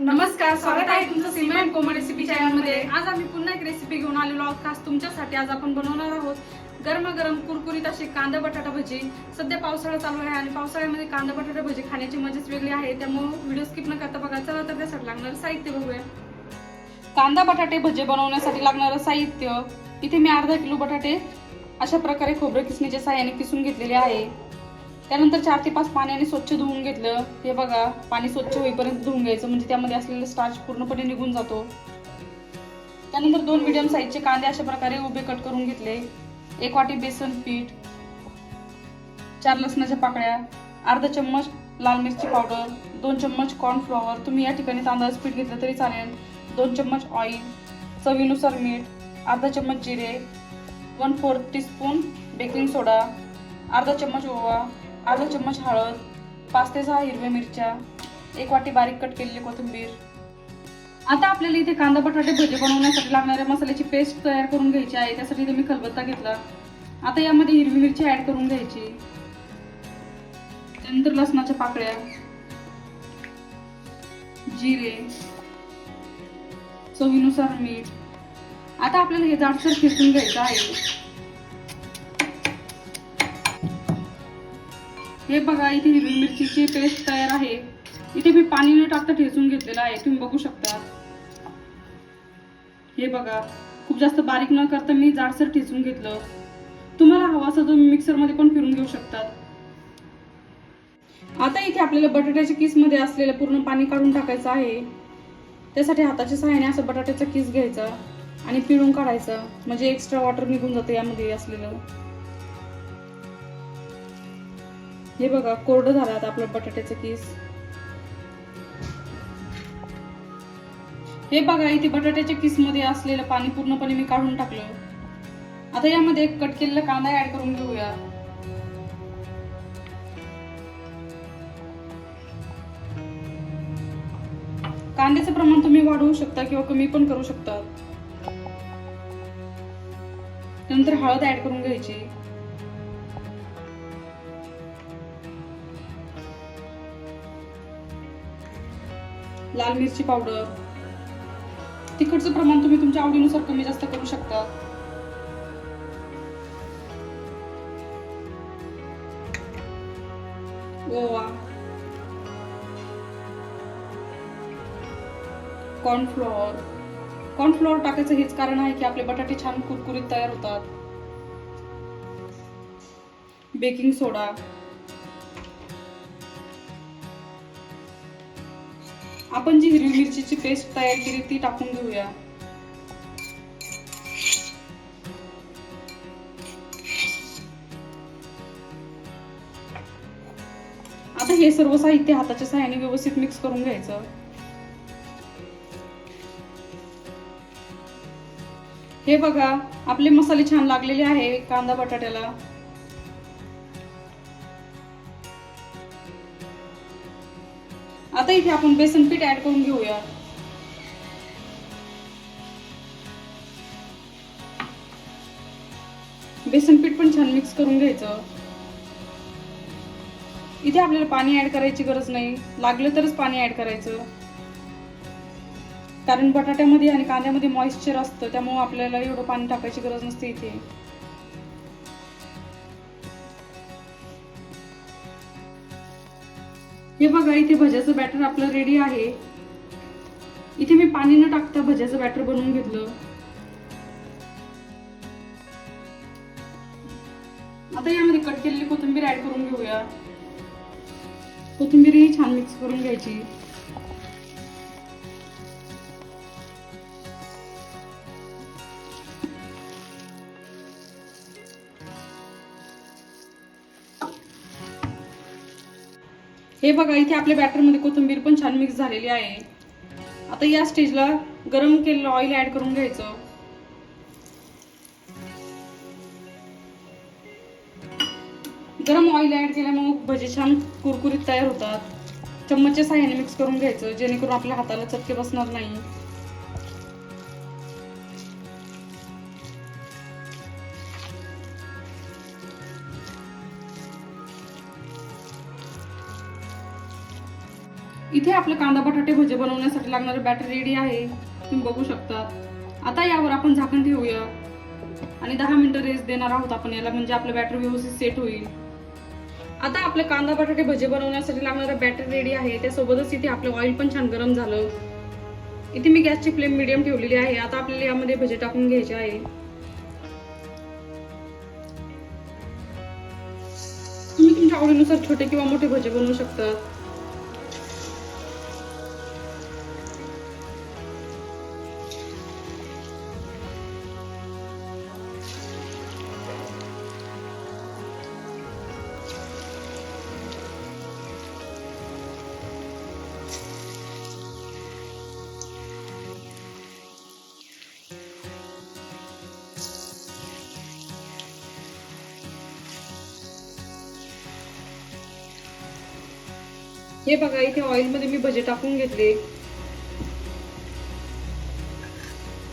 नमस्कार स्वागत आहे तुमचं सीमा अँड कोमल रेसिपी चॅनलमध्ये आज आम्ही पुन्हा एक रेसिपी घेऊन आलेलो आहोत. खास तुमच्यासाठी आज आपण बनवणार आहोत गरमागरम कुरकुरीत अशी कांदा बटाटा भजी. सध्या पावसाळा चालू आहे आणि पावसाळ्यामध्ये कांदा बटाटा भजी खाण्याची मजाच वेगळी आहे. त्यामुळे व्हिडिओ स्किप न करता बघा चला तर त्यासाठी लागणारं साहित्य बघूया. कांदा बटाटे भजी बनवण्यासाठी लागणारं साहित्य. इथे मी अर्धा किलो बटाटे अशा प्रकारे खोबरं किसणीच्या साह्याने किसून घेतलेले आहे. त्यानंतर चार ते पाच पाण्याने स्वच्छ धुवून घेतलं. हे बघा पाणी स्वच्छ होईपर्यंत धुवून घ्यायचं. म्हणजे त्यामध्ये असलेलं स्टार्च पूर्णपणे निघून जातो. त्यानंतर दोन मिडियम साईजचे कांदे अशा प्रकारे उभे कट करून घेतले. एक वाटी बेसन पीठ चार लसणाच्या पाकळ्या अर्धा चम्मच लाल मिरची पावडर दोन चम्मच कॉर्नफ्लॉवर तुम्ही या ठिकाणी तांदळाचं पीठ घेतलं तरी चालेल. दोन चम्मच ऑइल चवीनुसार मीठ अर्धा चम्मच जिरे one fourth teaspoon baking soda अर्धा चम्मच ओवा अर्धा चम्मच हळद पाच ते सहा हिरव्या मिरच्या एक वाटी बारीक कट केलेली कोथिंबीर. आता आपल्याला इथे कांदा बटाटे भजे बनवण्यासाठी लागणाऱ्या मसाल्याची पेस्ट तयार करून घ्यायची आहे. त्यासाठी इथे मी खलबत्ता घेतला. आता यामध्ये हिरवी मिरची ऍड करून घ्यायची. त्यानंतर लसणाच्या पाकळ्या जिरे चवीनुसार मीठ. आता आपल्याला हे जाडसर खिसून घ्यायचं आहे. हे बघा इथे हिरवी मिरचीची पेस्ट तयार आहे. इथे मी पाणी न टाकता ठेचून घेतलेलं आहे. तुम्ही बघू शकता. हे बघा खूप जास्त बारीक न करता मी जाडसर ठेचून घेतलं. तुम्हाला हवा असं तुम्ही मिक्सरमध्ये पण फिरून घेऊ शकतात आता इथे आपल्याला बटाट्याच्या किसमध्ये असलेलं पूर्ण पाणी काढून टाकायचं आहे. त्यासाठी हाताच्या सहाय्याने असं बटाट्याचा किस घ्यायचा आणि पिळून काढायचं. म्हणजे एक्स्ट्रा वॉटर निघून जातं यामध्ये असलेलं. हे बघा कोरडं झालं आता आपलं बटाट्याचं किस. हे बघा इथे बटाट्याच्या किसमध्ये असलेलं पाणी पूर्णपणे मी काढून टाकलं. आता यामध्ये एक कट केलेला कांदा ऍड करून घेऊया. कांद्याचं प्रमाण तुम्ही वाढवू शकता किंवा कमी पण करू शकता. नंतर हळद ऍड करून घ्यायची. लाल मिरची पावडर. तिखटचं प्रमाण तुम्ही तुमच्या आवडीनुसार कमी जास्त करू शकता. ओवा. कॉर्नफ्लॉवर कॉर्नफ्लॉवर टाकायचं हेच कारण आहे की आपले बटाटे छान कुरकुरीत तयार होतात. Baking soda. आपण जी हिरवी मिरचीची पेस्ट तयार केली ती टाकून घेऊया. आता हे सर्व साहित्य हाताच्या सहाय्याने व्यवस्थित मिक्स करून घ्यायचं. हे बघा आपले मसाले छान लागलेले आहे कांदा बटाट्याला. आता इथे आपण बेसन पीठ ऍड करून घेऊया. बेसन पीठ पण छान मिक्स करून घ्यायचं. इथे आपल्याला पाणी ऍड करायची गरज नाही. लागलं तरच पाणी ऍड करायचं. कारण बटाट्यामध्ये आणि कांद्यामध्ये मॉइश्चर असतं त्यामुळे आपल्याला एवढं पाणी टाकायची गरज नसते इथे. हे बघा इथे भज्याचं बॅटर आपलं रेडी आहे. इथे मी पाणी न टाकता भज्याचं बॅटर बनवून घेतलं. आता यामध्ये कट केलेली कोथिंबीर ऍड करून घेऊया. कोथिंबीर ही छान मिक्स करून घ्यायची. हे बघा इथे आपल्या बॅटरमध्ये कोथिंबीर पण छान मिक्स झालेली आहे. आता या स्टेजला गरम केलेलं ऑइल ऍड करून घ्यायचं. गरम ऑइल ऍड केल्यामुळे भजे छान कुरकुरीत तयार होतात. चम्मचच्या साह्याने मिक्स करून घ्यायचं जेणेकरून आपल्या हाताला चटके बसणार नाही. इथे आपलं कांदा बटाटे भजे बनवण्यासाठी लागणारं बॅटर रेडी आहे. तुम्ही बघू शकता. आता यावर आपण झाकण ठेवूया. आणि दहा मिनटं रेस्ट देणार आहोत आपण याला म्हणजे आपलं बॅटर व्यवस्थित सेट होईल. आता आपलं कांदा बटाटे भजे बनवण्यासाठी लागणारं बॅटर रेडी आहे. त्यासोबतच इथे आपलं ऑइल पण छान गरम झालं. इथे मी गॅसची फ्लेम मिडियम ठेवलेली आहे. आता आपल्याला यामध्ये भजे टाकून घ्यायचे आहे. तुम्ही तुमच्या आवडीनुसार छोटे किंवा मोठे भजे बनवू शकतात हे बघा इथे ऑइलमध्ये मी भजे टाकून घेतले.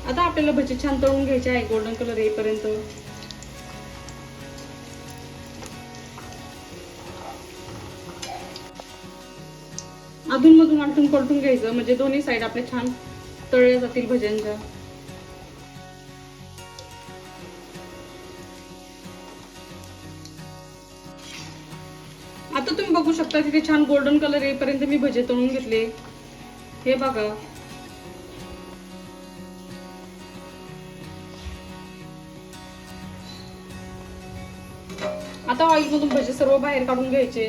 आता आपल्याला भजे छान तळून घ्यायचे आहे गोल्डन कलर येईपर्यंत. अधून मधून आलटून पलटून घ्यायचं म्हणजे दोन्ही साईड आपले छान तळल्या जातील भज्यांच्या. आता तुम्ही बघू शकता तिथे छान गोल्डन कलर येईपर्यंत मी भजे तळून घेतले. हे बघा. आता ऑइल मधून भजे सर्व बाहेर काढून घ्यायचे.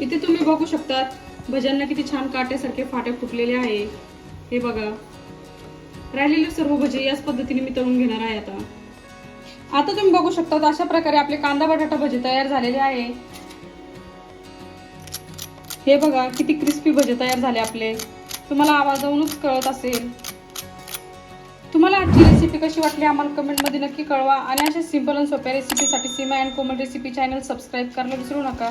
इथे तुम्ही बघू शकतात भज्यांना किती छान काट्यासारखे फाटे फुटलेले आहे. हे बघा. राहिलेले सर्व भजे याच पद्धतीने मी तळून घेणार आहे आता. आता तुम्ही बघू शकता अशा प्रकारे आपले कांदा बटाटा भजे तयार झालेले आहे. हे बघा किती क्रिस्पी भजे तयार झाले आपले. तुम्हाला आवाजावरूनच कळत असेल. तुम्हाला आजची रेसिपी कशी वाटली आम्हाला कमेंटमध्ये नक्की कळवा आणि अशा सिंपल आणि सोप्या रेसिपीसाठी Seema and Komal recipe channel subscribe करायला विसरू नका.